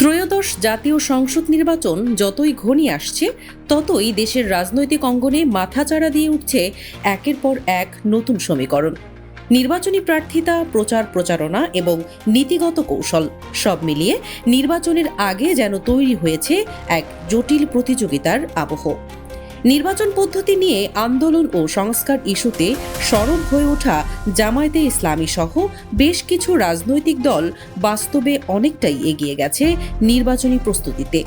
ত্রয়োদশ জাতীয় সংসদ নির্বাচন যতই ঘনিয়ে আসছে, ততই দেশের রাজনৈতিক অঙ্গনে মাথাচাড়া দিয়ে উঠছে একের পর এক নতুন সমীকরণ। নির্বাচনী প্রার্থিতা, প্রচার প্রচারণা এবং নীতিগত কৌশল সব মিলিয়ে নির্বাচনের আগে যেন তৈরি হয়েছে এক জটিল প্রতিযোগিতার আবহ। নির্বাচন পদ্ধতি নিয়ে আন্দোলন ও সংস্কার ইস্যুতে সরব হয়ে ওঠা জামায়াতে ইসলামী সহ বেশ কিছু রাজনৈতিক দল বাস্তবে অনেকটাই এগিয়ে গেছে নির্বাচনী প্রস্তুতিতে।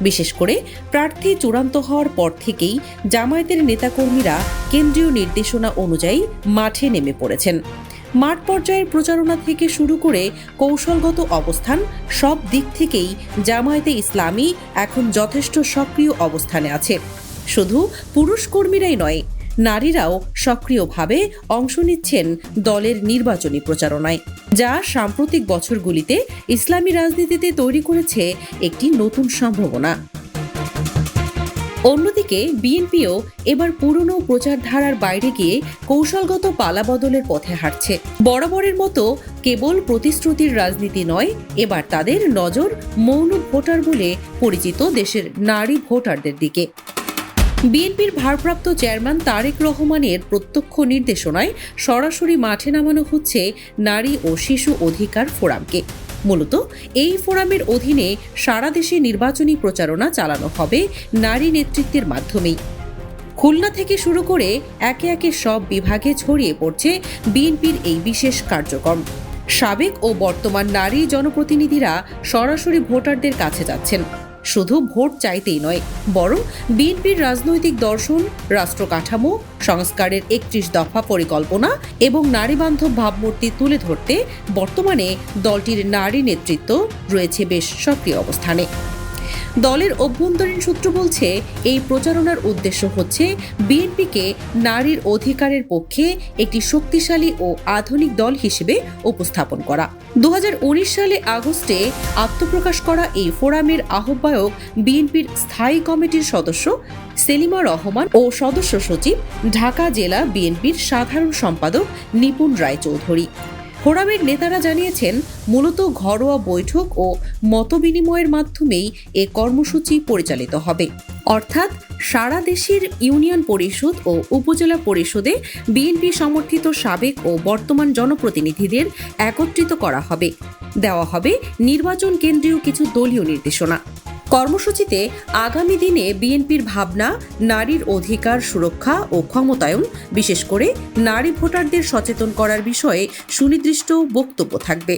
বিশেষ করে প্রার্থী চূড়ান্ত হওয়ার পর থেকেই জামায়াতের নেতাকর্মীরা কেন্দ্রীয় নির্দেশনা অনুযায়ী মাঠে নেমে পড়েছেন। মাঠ পর্যায়ের প্রচারণা থেকে শুরু করে কৌশলগত অবস্থান সব দিক থেকেই জামায়াতে ইসলামী এখন যথেষ্ট সক্রিয় অবস্থানে আছে। শুধু পুরুষ কর্মীরাই নয়, নারীরাও সক্রিয়ভাবে অংশ নিচ্ছেন দলের নির্বাচনী প্রচারণায়, যা সাম্প্রতিক বছরগুলিতে ইসলামী রাজনীতিতে তৈরি করেছে একটি নতুন সম্ভাবনা। অন্যদিকে, বিএনপিও এবার পুরনো প্রচারধারার বাইরে গিয়ে কৌশলগত পালাবদলের পথে হাঁটছে। বরাবরের মতো কেবল প্রতিশ্রুতির রাজনীতি নয়, এবার তাদের নজর মৌন ভোটার বলে পরিচিত দেশের নারী ভোটারদের দিকে। বিএনপির ভারপ্রাপ্ত চেয়ারম্যান তারেক রহমানের প্রত্যক্ষ নির্দেশনায় সরাসরি মাঠে নামানো হচ্ছে নারী ও শিশু অধিকার ফোরামকে। মূলত এই ফোরামের অধীনে সারা দেশে নির্বাচনী প্রচারণা চালানো হবে নারী নেতৃত্বের মাধ্যমেই। খুলনা থেকে শুরু করে একে একে সব বিভাগে ছড়িয়ে পড়ছে বিএনপির এই বিশেষ কার্যক্রম। সাবেক ও বর্তমান নারী জনপ্রতিনিধিরা সরাসরি ভোটারদের কাছে যাচ্ছেন। শুধু ভোট চাইতেই নয়, বরং বিএনপির রাজনৈতিক দর্শন রাষ্ট্র কাঠামো সংস্কারের একত্রিশ দফা পরিকল্পনা এবং নারীবান্ধব ভাবমূর্তি তুলে ধরতে বর্তমানে দলটির নারী নেতৃত্ব রয়েছে বেশ সক্রিয় অবস্থানে। দলের অভ্যন্তরীণ সূত্র বলছে, এই প্রচারণার উদ্দেশ্য হচ্ছে বিএনপিকে নারীর অধিকারের পক্ষে একটি শক্তিশালী ও আধুনিক দল হিসেবে উপস্থাপন করা। দু হাজার উনিশ সালে আগস্টে আত্মপ্রকাশ করা এই ফোরামের আহ্বায়ক বিএনপির স্থায়ী কমিটির সদস্য সেলিমা রহমান ও সদস্য সচিব ঢাকা জেলা বিএনপির সাধারণ সম্পাদক নিপুণ রায়চৌধুরী। ফোরামের নেতারা জানিয়েছেন, মূলত ঘরোয়া বৈঠক ও মতবিনিময়ের মাধ্যমেই এ কর্মসূচি পরিচালিত হবে। অর্থাৎ সারা দেশের ইউনিয়ন পরিষদ ও উপজেলা পরিষদে বিএনপি সমর্থিত সাবেক ও বর্তমান জনপ্রতিনিধিদের একত্রিত করা হবে। দেওয়া হবে নির্বাচন কেন্দ্রীয় কিছু দলীয় নির্দেশনা। কর্মসূচিতে আগামী দিনে বিএনপির ভাবনা, নারীর অধিকার সুরক্ষা ও ক্ষমতায়ন, বিশেষ করে নারী ভোটারদের সচেতন করার বিষয়ে সুনির্দিষ্ট বক্তব্য থাকবে।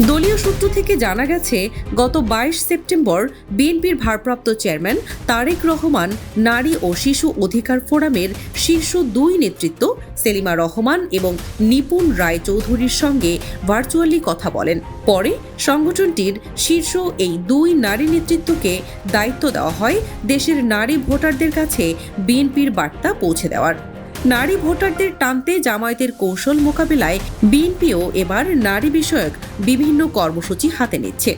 দলীয় সূত্র থেকে জানা গেছে, গত বাইশ সেপ্টেম্বর বিএনপির ভারপ্রাপ্ত চেয়ারম্যান তারেক রহমান নারী ও শিশু অধিকার ফোরামের শীর্ষ দুই নেতৃত্ব সেলিমা রহমান এবং নিপুণ রায় চৌধুরীর সঙ্গে ভার্চুয়ালি কথা বলেন। পরে সংগঠনটির শীর্ষ এই দুই নারী নেতৃত্বকে দায়িত্ব দেওয়া হয় দেশের নারী ভোটারদের কাছে বিএনপির বার্তা পৌঁছে দেওয়ার। নারী ভোটারদের টানতে জামায়াতের কৌশল মোকাবেলায় বিএনপিও এবার নারী বিষয়ক বিভিন্ন কর্মসূচি হাতে নিচ্ছে।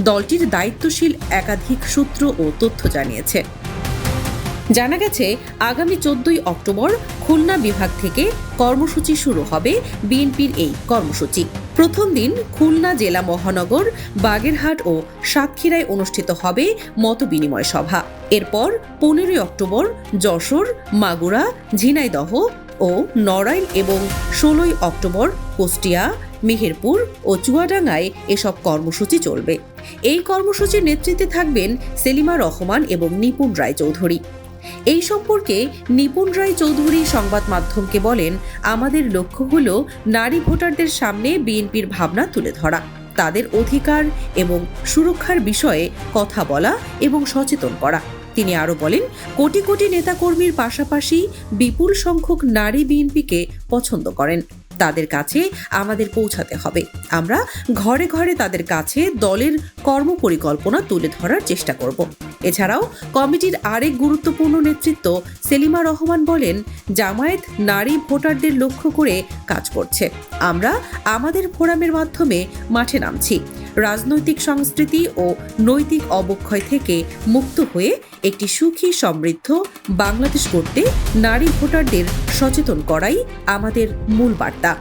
দলটির দায়িত্বশীল একাধিক সূত্র ও তথ্য জানিয়েছে। জানা গেছে, আগামী চোদ্দই অক্টোবর খুলনা বিভাগ থেকে কর্মসূচি শুরু হবে বিএনপির এই কর্মসূচি। প্রথম দিন খুলনা জেলা মহানগর, বাগেরহাট ও সাতক্ষীরায় অনুষ্ঠিত হবে মতবিনিময় সভা। এরপর পনেরোই অক্টোবর যশোর, মাগুরা, ঝিনাইদহ ও নড়াইল এবং ষোলোই অক্টোবর কুষ্টিয়া, মেহেরপুর ও চুয়াডাঙ্গায় এসব কর্মসূচি চলবে। এই কর্মসূচির নেতৃত্বে থাকবেন সেলিমা রহমান এবং নিপুণ রায়চৌধুরী। এই সম্পর্কে নিপুণ রায় চৌধুরী সংবাদ মাধ্যমকে বলেন, আমাদের লক্ষ্য হল নারী ভোটারদের সামনে বিএনপির ভাবনা তুলে ধরা, তাদের অধিকার এবং সুরক্ষার বিষয়ে কথা বলা এবং সচেতন করা। তিনি আরও বলেন, কোটি কোটি নেতাকর্মীর পাশাপাশি বিপুল সংখ্যক নারী বিএনপিকে পছন্দ করেন। তাদের কাছে আমাদের পৌঁছাতে হবে। আমরা ঘরে ঘরে তাদের কাছে দলের কর্ম পরিকল্পনা তুলে ধরার চেষ্টা করব। এছাড়াও কমিটির আরেক গুরুত্বপূর্ণ নেতৃত্ব সেলিমা রহমান বলেন, জামায়াত নারী ভোটারদের লক্ষ্য করে কাজ করছে। আমরা আমাদের ফোরামের মাধ্যমে মাঠে নামছি। রাজনৈতিক সংস্কৃতি ও নৈতিক অবক্ষয় থেকে মুক্ত হয়ে একটি সুখী সমৃদ্ধ বাংলাদেশ করতে নারী ভোটারদের সচেতন করাই আমাদের মূল বার্তা।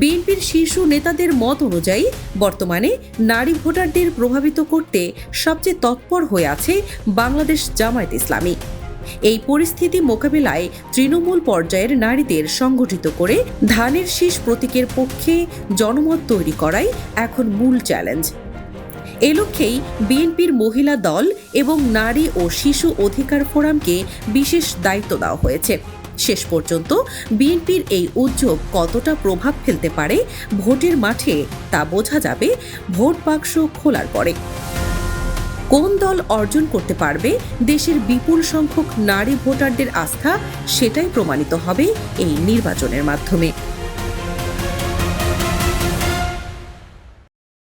বিএনপির শীর্ষ নেতাদের মত অনুযায়ী বর্তমানে নারী ভোটারদের প্রভাবিত করতে সবচেয়ে তৎপর হয়ে আছে বাংলাদেশ জামায়াত ইসলামী। এই পরিস্থিতি মোকাবেলায় তৃণমূল পর্যায়ের নারীদের সংগঠিত করে ধানের শীষ প্রতীকের পক্ষে জনমত তৈরি করাই এখন মূল চ্যালেঞ্জ। এ লক্ষ্যেই বিএনপির মহিলা দল এবং নারী ও শিশু অধিকার ফোরামকে বিশেষ দায়িত্ব দেওয়া হয়েছে। শেষ পর্যন্ত বিএনপির এই উদ্যোগ কতটা প্রভাব ফেলতে পারে ভোটের মাঠে তা বোঝা যাবে। ভোট বাক্স খোলার পরে। কোন দল অর্জন করতে পারবে, দেশের বিপুল সংখ্যক নারী ভোটারদের আস্থা, সেটাই প্রমাণিত হবে এই নির্বাচনের মাধ্যমে।